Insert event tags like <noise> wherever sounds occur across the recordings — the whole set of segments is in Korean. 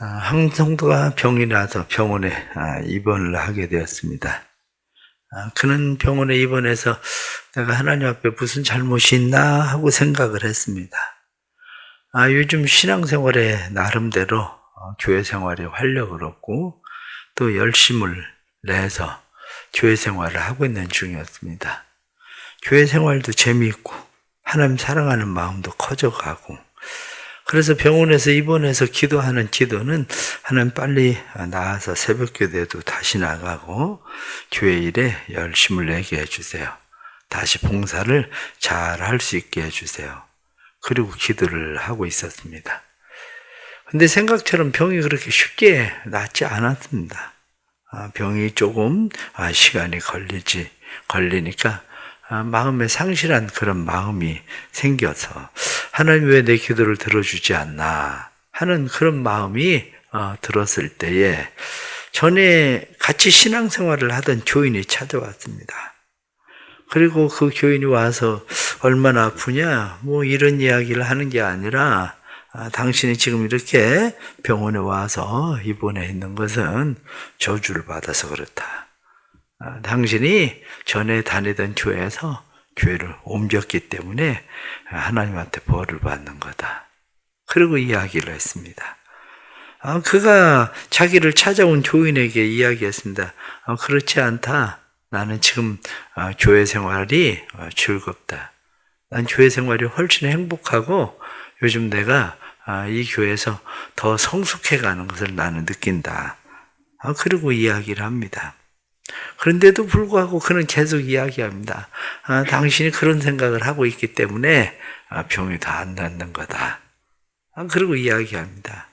아, 한 성도가 병이 나서 병원에 아, 입원을 하게 되었습니다. 아, 그는 병원에 입원해서 내가 하나님 앞에 무슨 잘못이 있나 하고 생각을 했습니다. 아, 요즘 신앙생활에 나름대로 어, 교회 생활에 활력을 얻고 또 열심을 내서 교회 생활을 하고 있는 중이었습니다. 교회 생활도 재미있고 하나님 사랑하는 마음도 커져가고 그래서 병원에서 입원해서 기도하는 기도는 하나님 빨리 나와서 새벽 기도에도 다시 나가고 교회 일에 열심을 내게 해주세요. 다시 봉사를 잘 할 수 있게 해주세요. 그리고 기도를 하고 있었습니다. 근데 생각처럼 병이 그렇게 쉽게 낫지 않았습니다. 아, 병이 조금 아, 시간이 걸리지 걸리니까 아, 마음에 상실한 그런 마음이 생겨서 하나님 왜 내 기도를 들어주지 않나 하는 그런 마음이 어, 들었을 때에 전에 같이 신앙생활을 하던 교인이 찾아왔습니다. 그리고 그 교인이 와서 얼마나 아프냐 뭐 이런 이야기를 하는 게 아니라 아, 당신이 지금 이렇게 병원에 와서 입원해 있는 것은 저주를 받아서 그렇다. 아, 당신이 전에 다니던 교회에서 교회를 옮겼기 때문에 하나님한테 벌을 받는 거다. 그리고 이야기를 했습니다. 아, 그가 자기를 찾아온 교인에게 이야기했습니다. 아, 그렇지 않다. 나는 지금 아, 교회 생활이 어, 즐겁다. 난 교회 생활이 훨씬 행복하고 요즘 내가 아, 이 교회에서 더 성숙해 가는 것을 나는 느낀다. 아, 그리고 이야기를 합니다. 그런데도 불구하고 그는 계속 이야기합니다. 아, 당신이 그런 생각을 하고 있기 때문에 아, 병이 더안 낫는 거다. 아, 그리고 이야기합니다.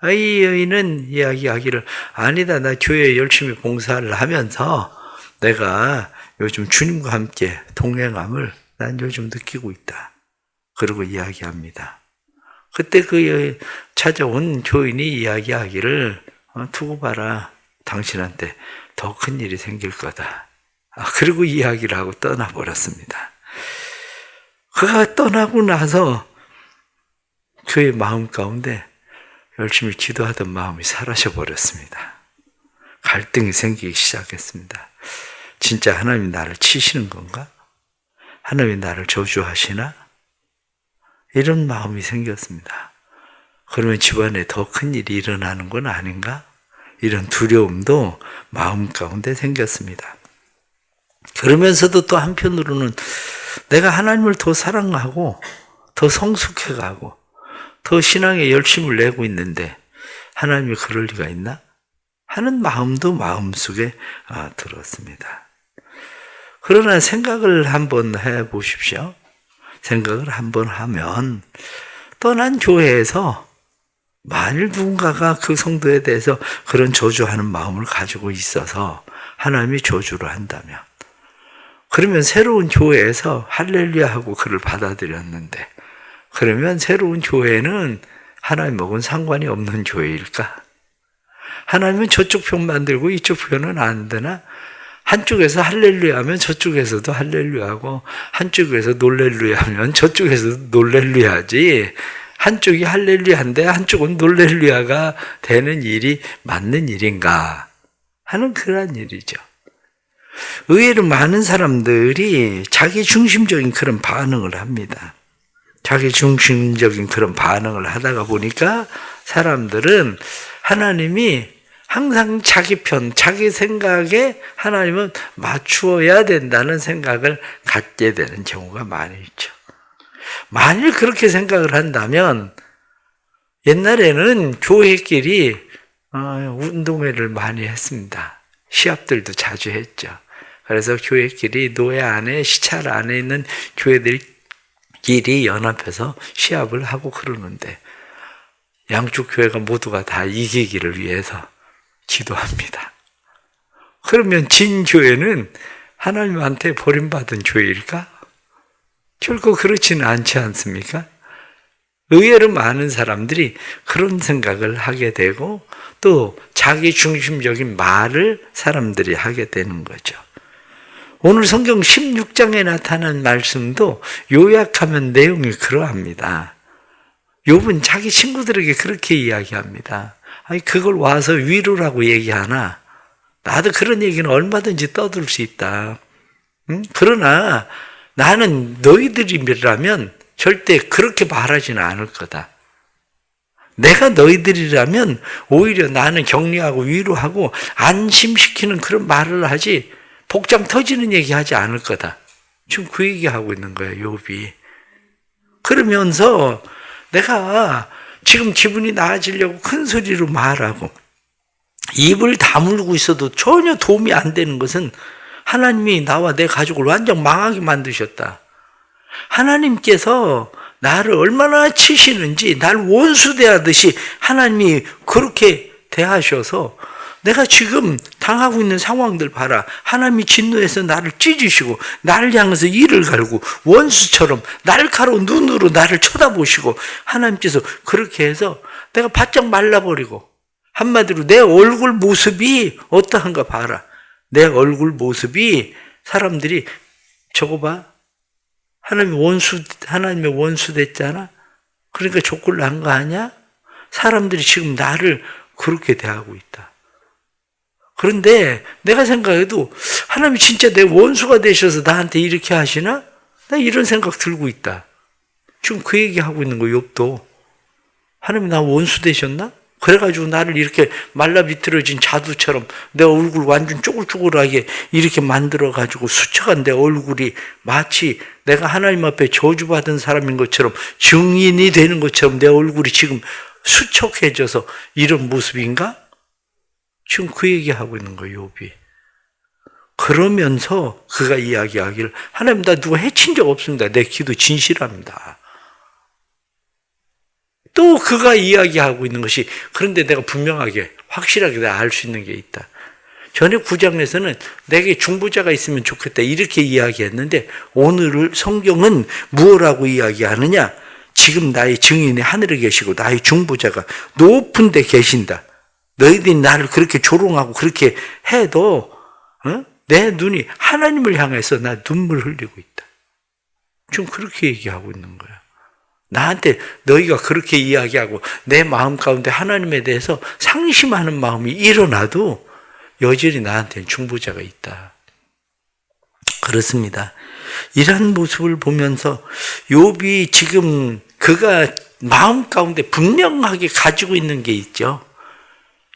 아, 이 여인은 이야기하기를 아니다. 나 교회에 열심히 봉사를 하면서 내가 요즘 주님과 함께 동행함을 난 요즘 느끼고 있다. 그리고 이야기합니다. 그때 그 여- 찾아온 교인이 이야기하기를 어, 두고 봐라. 당신한테 더 큰 일이 생길 거다. 아, 그리고 이야기를 하고 떠나버렸습니다. 그가 떠나고 나서 그의 마음 가운데 열심히 기도하던 마음이 사라져 버렸습니다. 갈등이 생기기 시작했습니다. 진짜 하나님이 나를 치시는 건가? 하나님이 나를 저주하시나? 이런 마음이 생겼습니다. 그러면 집안에 더 큰 일이 일어나는 건 아닌가? 이런 두려움도 마음 가운데 생겼습니다. 그러면서도 또 한편으로는 내가 하나님을 더 사랑하고 더 성숙해 가고 더 신앙에 열심을 내고 있는데 하나님이 그럴 리가 있나? 하는 마음도 마음속에 아, 들었습니다. 그러나 생각을 한번 해 보십시오. 생각을 한번 하면 떠난 교회에서 만일 누군가가 그 성도에 대해서 그런 저주하는 마음을 가지고 있어서 하나님이 저주를 한다면 그러면 새로운 교회에서 할렐루야 하고 그를 받아들였는데 그러면 새로운 교회는 하나님하고는 상관이 없는 교회일까? 하나님은 저쪽 편 만들고 이쪽 편은 안 되나? 한쪽에서 할렐루야 하면 저쪽에서도 할렐루야 하고 한쪽에서 놀렐루야 하면 저쪽에서도 놀렐루야 하지 한쪽이 할렐루야인데 한쪽은 놀렐루야가 되는 일이 맞는 일인가 하는 그러한 일이죠. 의외로 많은 사람들이 자기 중심적인 그런 반응을 합니다. 자기 중심적인 그런 반응을 하다가 보니까 사람들은 하나님이 항상 자기 편, 자기 생각에 하나님은 맞추어야 된다는 생각을 갖게 되는 경우가 많이 있죠. 만일 그렇게 생각을 한다면 옛날에는 교회끼리 어, 운동회를 많이 했습니다. 시합들도 자주 했죠. 그래서 교회끼리 노예 안에 시찰 안에 있는 교회들끼리 연합해서 시합을 하고 그러는데 양쪽 교회가 모두가 다 이기기를 위해서 기도합니다. 그러면 진 교회는 하나님한테 버림받은 교회일까? 결코 그렇지는 않지 않습니까? 의외로 많은 사람들이 그런 생각을 하게 되고 또 자기 중심적인 말을 사람들이 하게 되는 거죠. 오늘 성경 16장에 나타난 말씀도 요약하면 내용이 그러합니다. 욥은 자기 친구들에게 그렇게 이야기합니다. 아니, 그걸 와서 위로라고 얘기하나? 나도 그런 얘기는 얼마든지 떠들 수 있다. 응? 그러나 나는 너희들이라면 절대 그렇게 말하지는 않을 거다. 내가 너희들이라면 오히려 나는 격려하고 위로하고 안심시키는 그런 말을 하지 복장 터지는 얘기 하지 않을 거다. 지금 그 얘기 하고 있는 거예요, 욥이. 그러면서 내가 지금 기분이 나아지려고 큰 소리로 말하고 입을 다물고 있어도 전혀 도움이 안 되는 것은 하나님이 나와 내 가족을 완전 망하게 만드셨다. 하나님께서 나를 얼마나 치시는지 날 원수 대하듯이 하나님이 그렇게 대하셔서 내가 지금 당하고 있는 상황들 봐라. 하나님이 진노해서 나를 찢으시고 나를 향해서 이를 갈고 원수처럼 날카로운 눈으로 나를 쳐다보시고 하나님께서 그렇게 해서 내가 바짝 말라버리고 한마디로 내 얼굴 모습이 어떠한가 봐라. 내 얼굴 모습이 사람들이 저거 봐. 하나님 원수, 하나님의 원수 됐잖아? 그러니까 족골 난거 아니야? 사람들이 지금 나를 그렇게 대하고 있다. 그런데 내가 생각해도 하나님이 진짜 내 원수가 되셔서 나한테 이렇게 하시나? 나 이런 생각 들고 있다. 지금 그 얘기 하고 있는 거, 욥도. 하나님 나 원수 되셨나? 그래가지고 나를 이렇게 말라 비틀어진 자두처럼 내 얼굴 완전 쪼글쪼글하게 이렇게 만들어가지고 수척한 내 얼굴이 마치 내가 하나님 앞에 저주받은 사람인 것처럼 증인이 되는 것처럼 내 얼굴이 지금 수척해져서 이런 모습인가? 지금 그 얘기하고 있는 거예요, 욥이. 그러면서 그가 이야기하기를 하나님 나 누가 해친 적 없습니다. 내 기도 진실합니다. 또 그가 이야기하고 있는 것이 그런데 내가 분명하게 확실하게 알수 있는 게 있다. 전에 구장에서는 내게 중보자가 있으면 좋겠다 이렇게 이야기했는데 오늘 성경은 무엇라고 이야기하느냐? 지금 나의 증인이 하늘에 계시고 나의 중보자가 높은 데 계신다. 너희들이 나를 그렇게 조롱하고 그렇게 해도 어? 내 눈이 하나님을 향해서 나 눈물 흘리고 있다. 지금 그렇게 얘기하고 있는 거야. 나한테 너희가 그렇게 이야기하고 내 마음 가운데 하나님에 대해서 상심하는 마음이 일어나도 여전히 나한테는 중보자가 있다. 그렇습니다. 이러한 모습을 보면서 욥이 지금 그가 마음 가운데 분명하게 가지고 있는 게 있죠.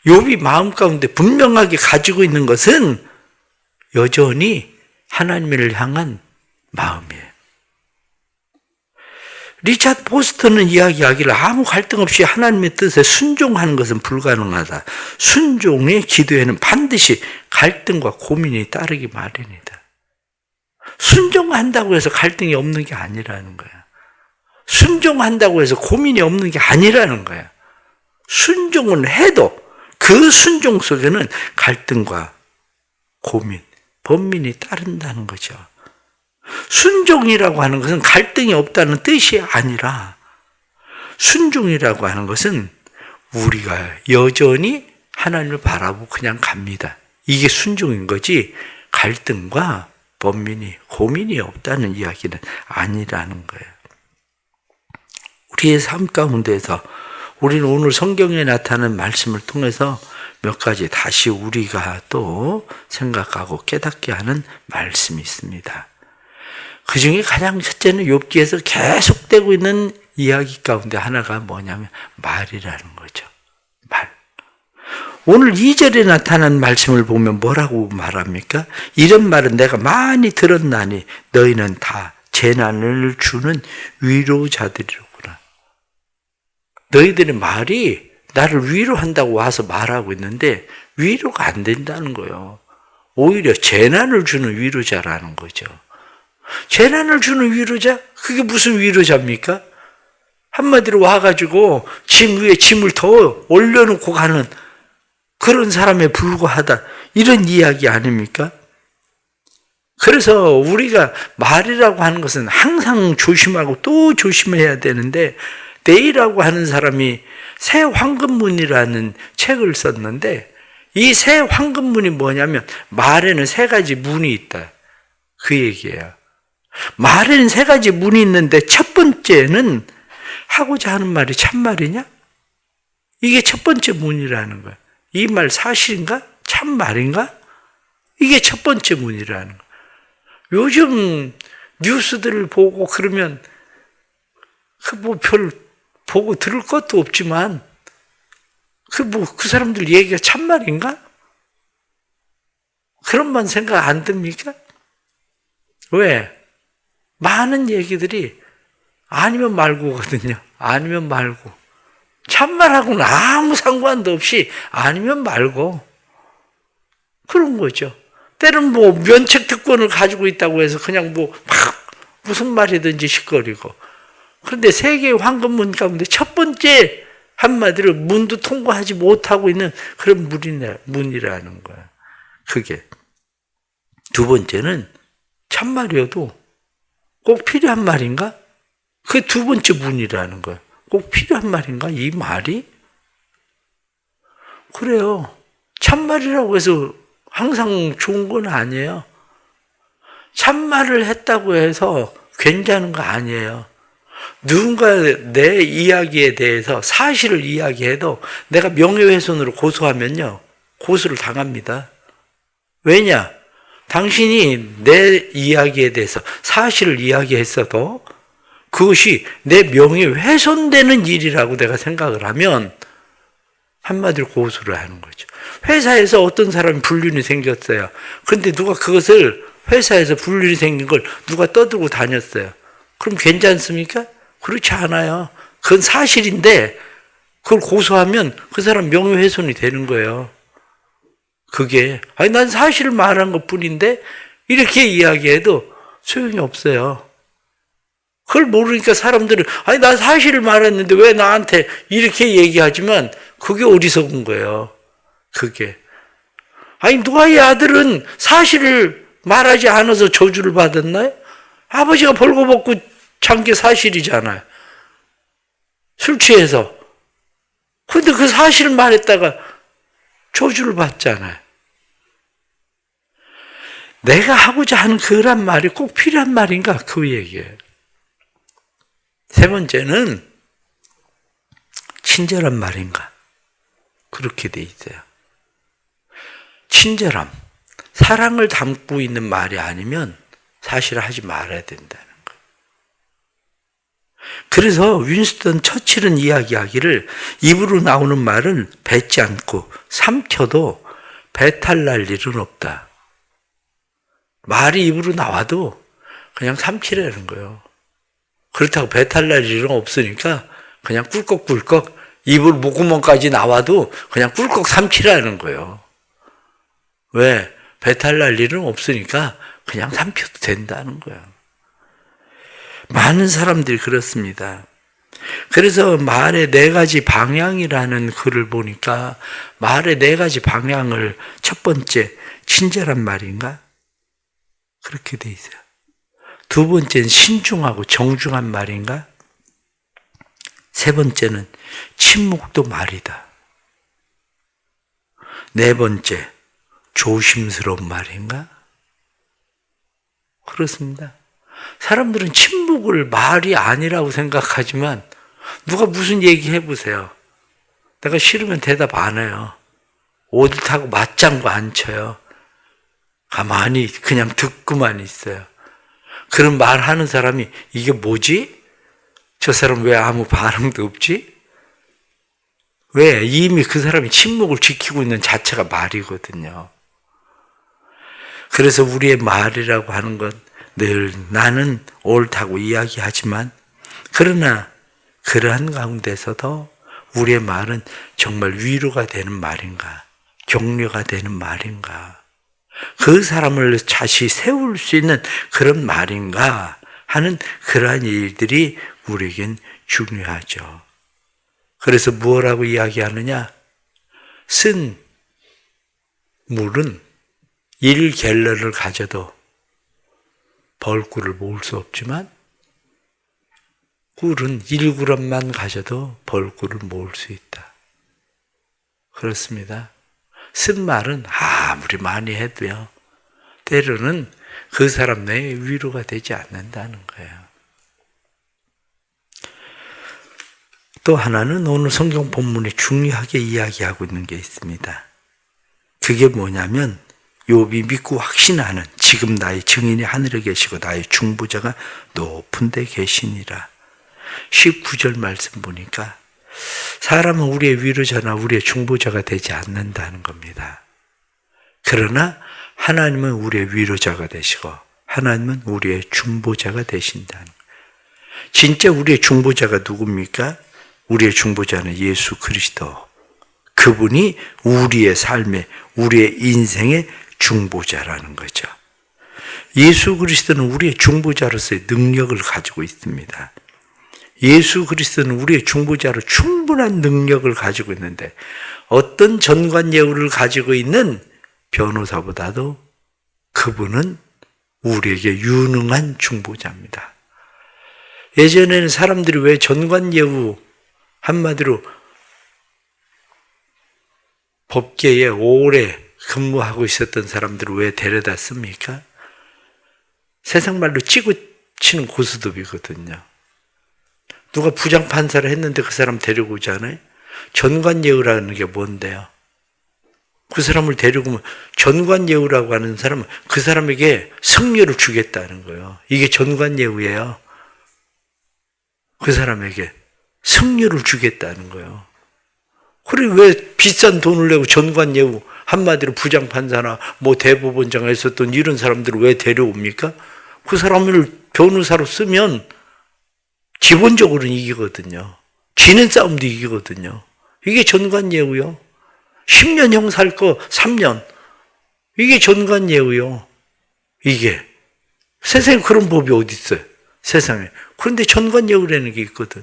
욥이 마음 가운데 분명하게 가지고 있는 것은 여전히 하나님을 향한 마음이에요. 리차드 포스터는 이야기하기를 아무 갈등 없이 하나님의 뜻에 순종하는 것은 불가능하다. 순종의 기도에는 반드시 갈등과 고민이 따르기 마련이다. 순종한다고 해서 갈등이 없는 게 아니라는 거야. 순종한다고 해서 고민이 없는 게 아니라는 거야. 순종은 해도 그 순종 속에는 갈등과 고민, 번민이 따른다는 거죠. 순종이라고 하는 것은 갈등이 없다는 뜻이 아니라 순종이라고 하는 것은 우리가 여전히 하나님을 바라보고 그냥 갑니다. 이게 순종인 거지 갈등과 번민이 고민이 없다는 이야기는 아니라는 거예요. 우리의 삶 가운데서 우리는 오늘 성경에 나타난 말씀을 통해서 몇 가지 다시 우리가 또 생각하고 깨닫게 하는 말씀이 있습니다. 그 중에 가장 첫째는 욥기에서 계속되고 있는 이야기 가운데 하나가 뭐냐면 말이라는 거죠. 말. 오늘 2절에 나타난 말씀을 보면 뭐라고 말합니까? 이런 말은 내가 많이 들었나니 너희는 다 재난을 주는 위로자들이로구나. 너희들의 말이 나를 위로한다고 와서 말하고 있는데 위로가 안 된다는 거예요. 오히려 재난을 주는 위로자라는 거죠. 재난을 주는 위로자? 그게 무슨 위로자입니까? 한마디로 와가지고 짐 위에 짐을 더 올려놓고 가는 그런 사람에 불과하다. 이런 이야기 아닙니까? 그래서 우리가 말이라고 하는 것은 항상 조심하고 또 조심해야 되는데, 데이라고 하는 사람이 새 황금문이라는 책을 썼는데, 이 새 황금문이 뭐냐면, 말에는 세 가지 문이 있다. 그 얘기예요. 말에는 세 가지 문이 있는데 첫 번째는 하고자 하는 말이 참말이냐? 이게 첫 번째 문이라는 거야. 이 말 사실인가? 참 말인가? 이게 첫 번째 문이라는 거야. 요즘 뉴스들을 보고 그러면 그 뭐 별 보고 들을 것도 없지만 그 뭐 그 사람들 얘기가 참말인가? 그런만 생각 안 듭니까? 왜? 많은 얘기들이 아니면 말고거든요. 아니면 말고. 참말하고는 아무 상관도 없이 아니면 말고. 그런 거죠. 때는 뭐 면책 특권을 가지고 있다고 해서 그냥 뭐 막 무슨 말이든지 시거리고. 그런데 세계의 황금문 가운데 첫 번째 한마디로 문도 통과하지 못하고 있는 그런 문이네, 문이라는 거야. 그게. 두 번째는 참말이어도 꼭 필요한 말인가? 그게 두 번째 문이라는 거야. 꼭 필요한 말인가? 이 말이? 그래요. 참말이라고 해서 항상 좋은 건 아니에요. 참말을 했다고 해서 괜찮은 거 아니에요. 누군가 내 이야기에 대해서 사실을 이야기해도 내가 명예훼손으로 고소하면요. 고소를 당합니다. 왜냐? 당신이 내 이야기에 대해서 사실을 이야기했어도 그것이 내 명예 훼손되는 일이라고 내가 생각을 하면 한마디로 고소를 하는 거죠. 회사에서 어떤 사람이 불륜이 생겼어요. 근데 누가 그것을 회사에서 불륜이 생긴 걸 누가 떠들고 다녔어요. 그럼 괜찮습니까? 그렇지 않아요. 그건 사실인데 그걸 고소하면 그 사람 명예훼손이 되는 거예요. 그게 아니 난 사실을 말한 것 뿐인데 이렇게 이야기해도 소용이 없어요. 그걸 모르니까 사람들은 아니 난 사실을 말했는데 왜 나한테 이렇게 얘기하지만 그게 어리석은 거예요. 그게 아니 누아의 아들은 사실을 말하지 않아서 저주를 받았나요? 아버지가 벌거벗고 잔 게 사실이잖아요. 술 취해서. 근데 그 사실을 말했다가 저주를 받잖아요. 내가 하고자 하는 그런 말이 꼭 필요한 말인가? 그 얘기예요. 세 번째는 친절한 말인가? 그렇게 돼 있어요. 친절함. 사랑을 담고 있는 말이 아니면 사실을 하지 말아야 거예요. 그래서 윈스턴 처칠은 이야기하기를 입으로 나오는 말은 뱉지 않고 삼켜도 배탈 날 일은 없다. 말이 입으로 나와도 그냥 삼키라는 거예요. 그렇다고 배탈 날 일은 없으니까 그냥 꿀꺽꿀꺽 입을 목구멍까지 나와도 그냥 꿀꺽 삼키라는 거예요. 왜? 배탈 날 일은 없으니까 그냥 삼켜도 된다는 거예요. 많은 사람들이 그렇습니다. 그래서 말의 네 가지 방향이라는 글을 보니까 말의 네 가지 방향을 첫 번째 친절한 말인가? 그렇게 돼 있어요. 두 번째는 신중하고 정중한 말인가? 세 번째는 침묵도 말이다. 네 번째, 조심스러운 말인가? 그렇습니다. 사람들은 침묵을 말이 아니라고 생각하지만 누가 무슨 얘기 해보세요. 내가 싫으면 대답 안 해요. 옳다고 맞장구 안 쳐요. 가만히 그냥 듣고만 있어요. 그런 말 하는 사람이 이게 뭐지? 저 사람 왜 아무 반응도 없지? 왜? 이미 그 사람이 침묵을 지키고 있는 자체가 말이거든요. 그래서 우리의 말이라고 하는 건 늘 나는 옳다고 이야기하지만 그러나 그러한 가운데서도 우리의 말은 정말 위로가 되는 말인가? 격려가 되는 말인가? 그 사람을 다시 세울 수 있는 그런 말인가 하는 그러한 일들이 우리에겐 중요하죠. 그래서 무엇라고 이야기하느냐? 쓴 물은 1갤러를 가져도 벌꿀을 모을 수 없지만 꿀은 1g만 가져도 벌꿀을 모을 수 있다. 그렇습니다. 쓴 말은 아무리 많이 해도요. 때로는 그 사람 내에 위로가 되지 않는다는 거예요. 또 하나는 오늘 성경 본문에 중요하게 이야기하고 있는 게 있습니다. 그게 뭐냐면 욥이 믿고 확신하는 지금 나의 증인이 하늘에 계시고 나의 중보자가 높은 데 계시니라. 19절 말씀 보니까 사람은 우리의 위로자나 우리의 중보자가 되지 않는다는 겁니다. 그러나 하나님은 우리의 위로자가 되시고 하나님은 우리의 중보자가 거예요. 진짜 우리의 중보자가 누굽니까? 우리의 중보자는 예수 그리스도. 그분이 우리의 삶의, 우리의 인생의 중보자라는 거죠. 예수 그리스도는 우리의 중보자로서의 능력을 가지고 있습니다. 예수 그리스도는 우리의 중보자로 충분한 능력을 가지고 있는데 어떤 전관 예우를 가지고 있는 변호사보다도 그분은 우리에게 유능한 중보자입니다. 예전에는 사람들이 왜 전관 예우 한마디로 법계에 오래 근무하고 있었던 사람들을 왜 데려다 씁니까? 세상 말로 찌고 치는 고스톱이거든요. 누가 부장판사를 했는데 그 사람 데리고 오잖아요. 전관예우라는 게 뭔데요? 그 사람을 데리고 오면 전관예우라고 하는 사람은 그 사람에게 승려를 주겠다는 거예요. 이게 전관예우예요. 그 사람에게 승려를 주겠다는 거예요. 그래 왜 비싼 돈을 내고 전관예우 한마디로 부장판사나 뭐 대법원장에 있었던 이런 사람들을 왜 데려옵니까? 그 사람을 변호사로 쓰면 기본적으로는 이기거든요. 지는 싸움도 이기거든요. 이게 전관예우요. 10년 형살거 3년. 이게 전관예우요. 이게. 세상에 그런 법이 어디 있어요? 세상에. 그런데 전관예우라는 게 있거든.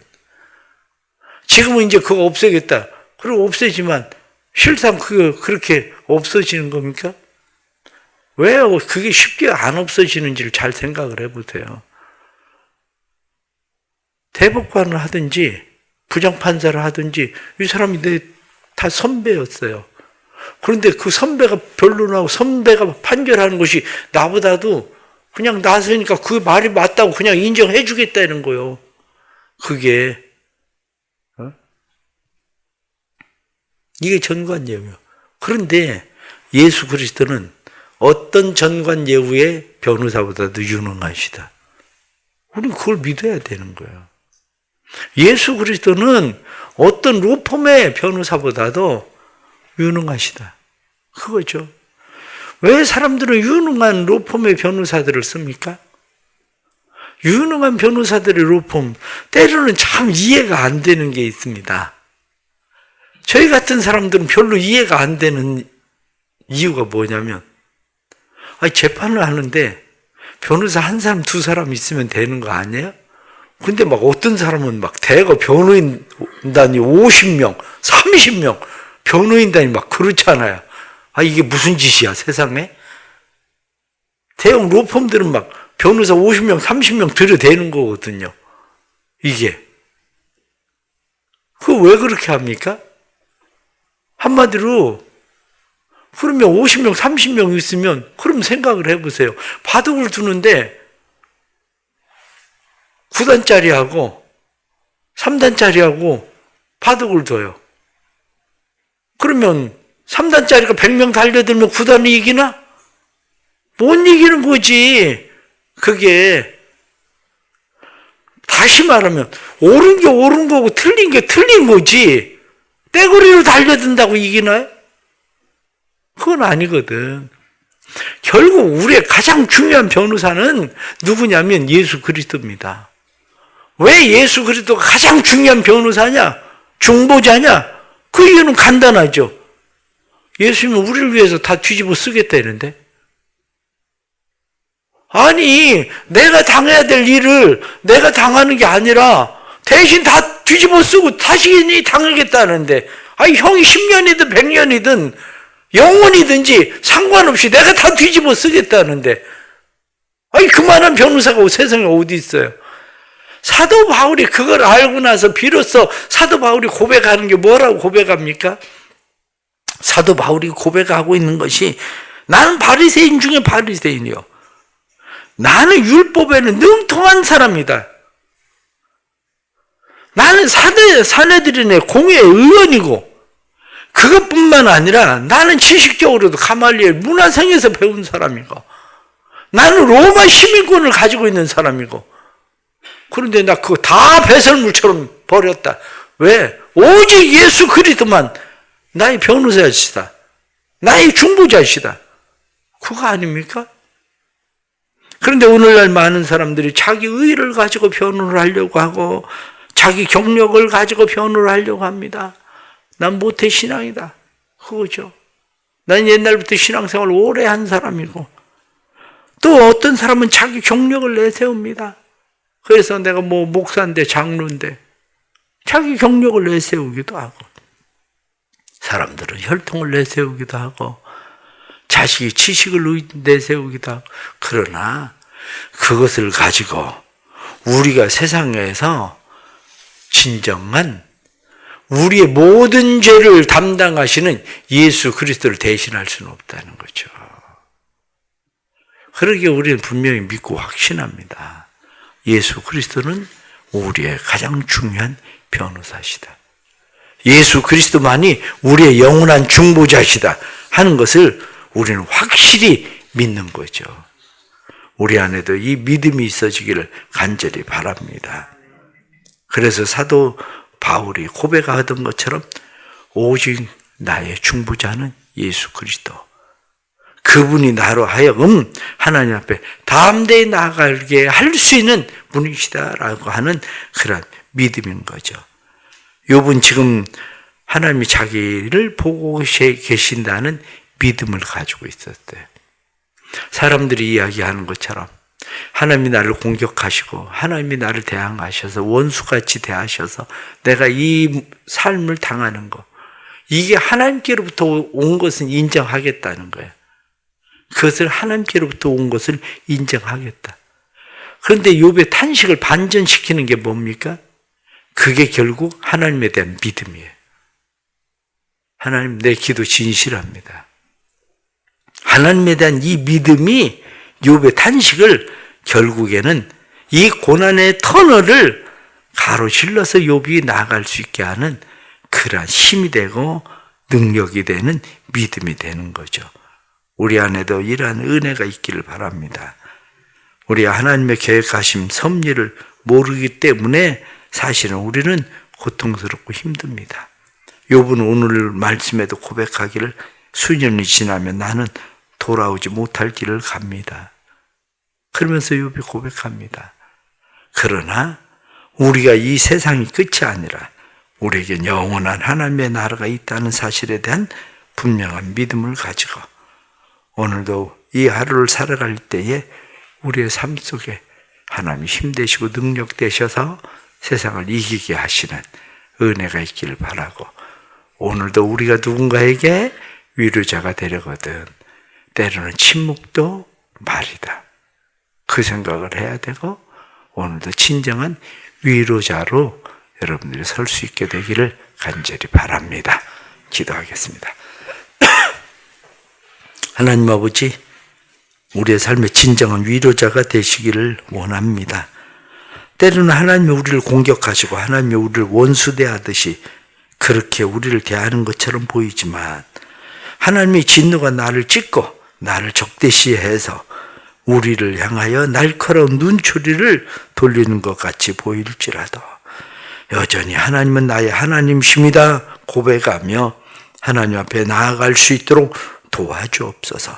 지금은 이제 그거 없애겠다. 그리고 없애지만 실상 그거 그렇게 없어지는 겁니까? 왜 그게 쉽게 안 없어지는지를 잘 생각을 해보세요. 대법관을 하든지 부장판사를 하든지 이 사람이 내 다 선배였어요. 그런데 그 선배가 변론하고 선배가 판결하는 것이 나보다도 그냥 나서니까 그 말이 맞다고 그냥 인정해 주겠다는 거요. 그게 이게 전관예우요. 그런데 예수 그리스도는 어떤 전관예우의 변호사보다도 유능하시다. 우리는 그걸 믿어야 되는 거예요. 예수 그리스도는 어떤 로펌의 변호사보다도 유능하시다. 그거죠. 왜 사람들은 유능한 로펌의 변호사들을 씁니까? 유능한 변호사들의 로펌, 때로는 참 이해가 안 되는 게 있습니다. 저희 같은 사람들은 별로 이해가 안 되는 이유가 뭐냐면, 아니, 재판을 하는데 변호사 한 사람, 두 사람 있으면 되는 거 아니에요? 근데 막 어떤 사람은 막 대거 변호인단이 50명, 30명, 변호인단이 막 그렇잖아요. 아, 이게 무슨 짓이야, 세상에? 대형 로펌들은 막 변호사 50명, 30명 들여대는 거거든요. 이게. 그거 왜 그렇게 합니까? 한마디로, 그러면 50명, 30명 있으면, 그럼 생각을 해보세요. 바둑을 두는데, 9단짜리하고 3단짜리하고 바둑을 둬요. 그러면 3단짜리가 100명 달려들면 9단이 이기나? 못 이기는 거지. 그게 다시 말하면 옳은 게 옳은 거고 틀린 게 틀린 거지. 떼거리로 달려든다고 이기나요? 그건 아니거든. 결국 우리의 가장 중요한 변호사는 누구냐면 예수 그리스도입니다. 왜 예수 그리스도가 가장 중요한 변호사냐? 중보자냐? 그 이유는 간단하죠. 예수님은 우리를 위해서 다 뒤집어 쓰겠다는데. 아니, 내가 당해야 될 일을 내가 당하는 게 아니라 대신 다 뒤집어 쓰고 다시 당하겠다는데. 아니, 형이 10년이든 100년이든 영원이든지 상관없이 내가 다 뒤집어 쓰겠다는데. 아니, 그만한 변호사가 세상에 어디 있어요? 사도 바울이 그걸 알고 나서 비로소 사도 바울이 고백하는 게 뭐라고 고백합니까? 사도 바울이 고백하고 있는 것이 나는 바리새인 중에 바리새인이요. 나는 율법에는 능통한 사람이다. 사내, 사내들인의 공회 의원이고, 그것뿐만 아니라 나는 지식적으로도 가말리엘 문화생에서 배운 사람이고, 나는 로마 시민권을 가지고 있는 사람이고, 그런데 나 그거 다 배설물처럼 버렸다. 왜? 오직 예수 그리스도만 나의 변호사이시다. 나의 중보자이시다. 그거 아닙니까? 그런데 오늘날 많은 사람들이 자기 의를 가지고 변호를 하려고 하고 자기 경력을 가지고 변호를 하려고 합니다. 난 모태 신앙이다. 그거죠. 난 옛날부터 신앙생활 오래 한 사람이고 또 어떤 사람은 자기 경력을 내세웁니다. 그래서 내가 뭐 목사인데 장로인데 자기 경력을 내세우기도 하고 사람들은 혈통을 내세우기도 하고 자식이 지식을 내세우기도 하고 그러나 그것을 가지고 우리가 세상에서 진정한 우리의 모든 죄를 담당하시는 예수 그리스도를 대신할 수는 없다는 거죠. 그러기에 우리는 분명히 믿고 확신합니다. 예수 그리스도는 우리의 가장 중요한 변호사시다. 예수 그리스도만이 우리의 영원한 중보자시다 하는 것을 우리는 확실히 믿는 거죠. 우리 안에도 이 믿음이 있어지기를 간절히 바랍니다. 그래서 사도 바울이 고백하던 것처럼 오직 나의 중보자는 예수 그리스도. 그분이 나로 하여금 하나님 앞에 담대히 나아가게 할 수 있는 분이시다라고 하는 그런 믿음인 거죠. 욥은 지금 하나님이 자기를 보고 계신다는 믿음을 가지고 있었대요. 사람들이 이야기하는 것처럼 하나님이 나를 공격하시고 하나님이 나를 대항하셔서 원수같이 대하셔서 내가 이 삶을 당하는 거 이게 하나님께로부터 온 것은 인정하겠다는 거예요. 그것을 하나님께로부터 온 것을 인정하겠다. 그런데 욥의 탄식을 반전시키는 게 뭡니까? 그게 결국 하나님에 대한 믿음이에요. 하나님 내 기도 진실합니다. 하나님에 대한 이 믿음이 욥의 탄식을 결국에는 이 고난의 터널을 가로질러서 욥이 나아갈 수 있게 하는 그러한 힘이 되고 능력이 되는 믿음이 되는 거죠. 우리 안에도 이러한 은혜가 있기를 바랍니다. 우리 하나님의 계획하심 섭리를 모르기 때문에 사실은 우리는 고통스럽고 힘듭니다. 욥은 오늘 말씀에도 고백하기를 수년이 지나면 나는 돌아오지 못할 길을 갑니다. 그러면서 욥이 고백합니다. 그러나 우리가 이 세상이 끝이 아니라 우리에겐 영원한 하나님의 나라가 있다는 사실에 대한 분명한 믿음을 가지고 오늘도 이 하루를 살아갈 때에 우리의 삶 속에 하나님이 힘되시고 능력 되셔서 세상을 이기게 하시는 은혜가 있기를 바라고 오늘도 우리가 누군가에게 위로자가 되려거든 때로는 침묵도 말이다. 그 생각을 해야 되고 오늘도 진정한 위로자로 여러분들이 설 수 있게 되기를 간절히 바랍니다. 기도하겠습니다. <coughs> 하나님 아버지, 우리의 삶의 진정한 위로자가 되시기를 원합니다. 때로는 하나님이 우리를 공격하시고 하나님이 우리를 원수 대하듯이 그렇게 우리를 대하는 것처럼 보이지만 하나님의 진노가 나를 찢고 나를 적대시해서 우리를 향하여 날카로운 눈초리를 돌리는 것 같이 보일지라도 여전히 하나님은 나의 하나님심이다 고백하며 하나님 앞에 나아갈 수 있도록 도와주옵소서.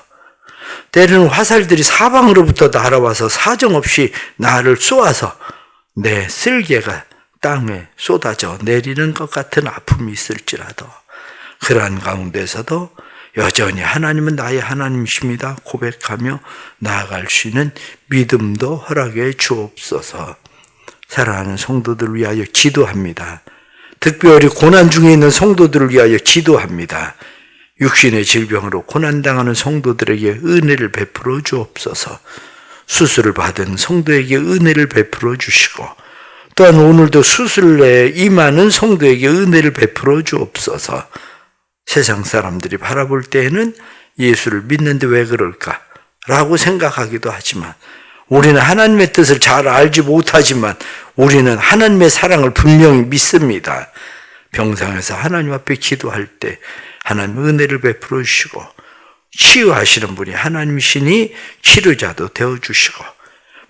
때로는 화살들이 사방으로부터 날아와서 사정없이 나를 쏘아서 내 쓸개가 땅에 쏟아져 내리는 것 같은 아픔이 있을지라도 그러한 가운데서도 여전히 하나님은 나의 하나님이십니다. 고백하며 나아갈 수 있는 믿음도 허락해 주옵소서. 사랑하는 성도들을 위하여 기도합니다. 특별히 고난 중에 있는 성도들을 위하여 기도합니다. 육신의 질병으로 고난당하는 성도들에게 은혜를 베풀어 주옵소서. 수술을 받은 성도에게 은혜를 베풀어 주시고 또한 오늘도 수술에 임하는 성도에게 은혜를 베풀어 주옵소서. 세상 사람들이 바라볼 때에는 예수를 믿는데 왜 그럴까? 라고 생각하기도 하지만 우리는 하나님의 뜻을 잘 알지 못하지만 우리는 하나님의 사랑을 분명히 믿습니다. 병상에서 하나님 앞에 기도할 때 하나님 은혜를 베풀어 주시고 치유하시는 분이 하나님이시니 치료자도 되어 주시고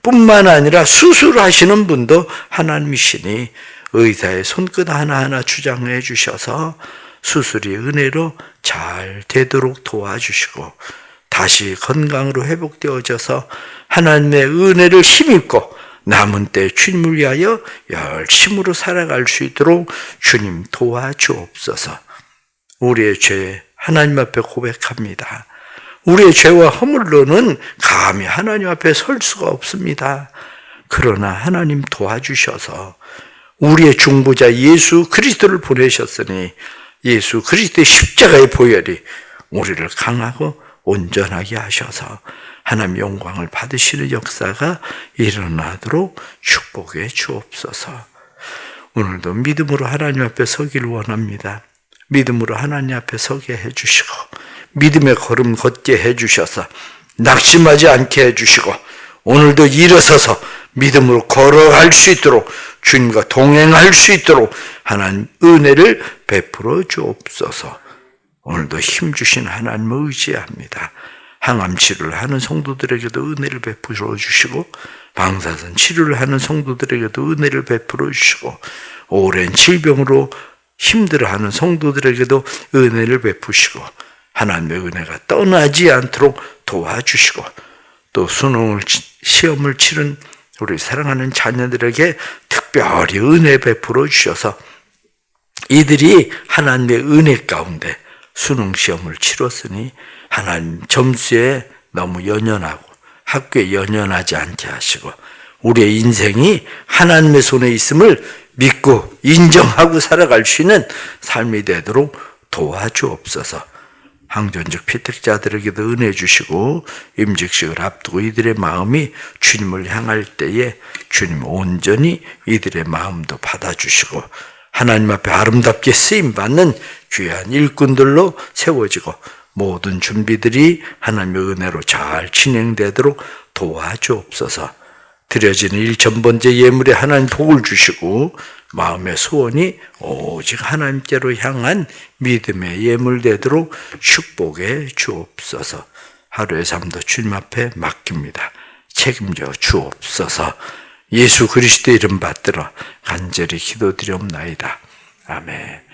뿐만 아니라 수술하시는 분도 하나님이시니 의사의 손끝 하나하나 주장해 주셔서 수술이 은혜로 잘 되도록 도와주시고 다시 건강으로 회복되어져서 하나님의 은혜를 힘입고 남은 때 주님을 위하여 열심으로 살아갈 수 있도록 주님 도와주옵소서. 우리의 죄 하나님 앞에 고백합니다. 우리의 죄와 허물로는 감히 하나님 앞에 설 수가 없습니다. 그러나 하나님 도와주셔서 우리의 중보자 예수 그리스도를 보내셨으니 예수 그리스도의 십자가의 보혈이 우리를 강하고 온전하게 하셔서 하나님 영광을 받으시는 역사가 일어나도록 축복해 주옵소서. 오늘도 믿음으로 하나님 앞에 서기를 원합니다. 믿음으로 하나님 앞에 서게 해주시고 믿음의 걸음 걷게 해주셔서 낙심하지 않게 해주시고 오늘도 일어서서 믿음으로 걸어갈 수 있도록 주님과 동행할 수 있도록 하나님 은혜를 베풀어 주옵소서. 오늘도 힘 주신 하나님을 의지합니다. 항암 치료를 하는 성도들에게도 은혜를 베풀어 주시고 방사선 치료를 하는 성도들에게도 은혜를 베풀어 주시고 오랜 질병으로 힘들어하는 성도들에게도 은혜를 베푸시고 하나님의 은혜가 떠나지 않도록 도와주시고 또 수능을 시험을 치른 우리 사랑하는 자녀들에게 특별히 은혜 베풀어 주셔서 이들이 하나님의 은혜 가운데 수능 시험을 치렀으니 하나님 점수에 너무 연연하고 학교에 연연하지 않게 하시고 우리의 인생이 하나님의 손에 있음을 믿고 인정하고 살아갈 수 있는 삶이 되도록 도와주옵소서. 항존적 피택자들에게도 은혜 주시고 임직식을 앞두고 이들의 마음이 주님을 향할 때에 주님 온전히 이들의 마음도 받아주시고 하나님 앞에 아름답게 쓰임 받는 귀한 일꾼들로 세워지고 모든 준비들이 하나님의 은혜로 잘 진행되도록 도와주옵소서. 드려지는 일천번째 예물에 하나님 복을 주시고 마음의 소원이 오직 하나님께로 향한 믿음의 예물 되도록 축복해 주옵소서. 하루의 삶도 주님 앞에 맡깁니다. 책임져 주옵소서. 예수 그리스도 이름 받들어 간절히 기도드리옵나이다. 아멘.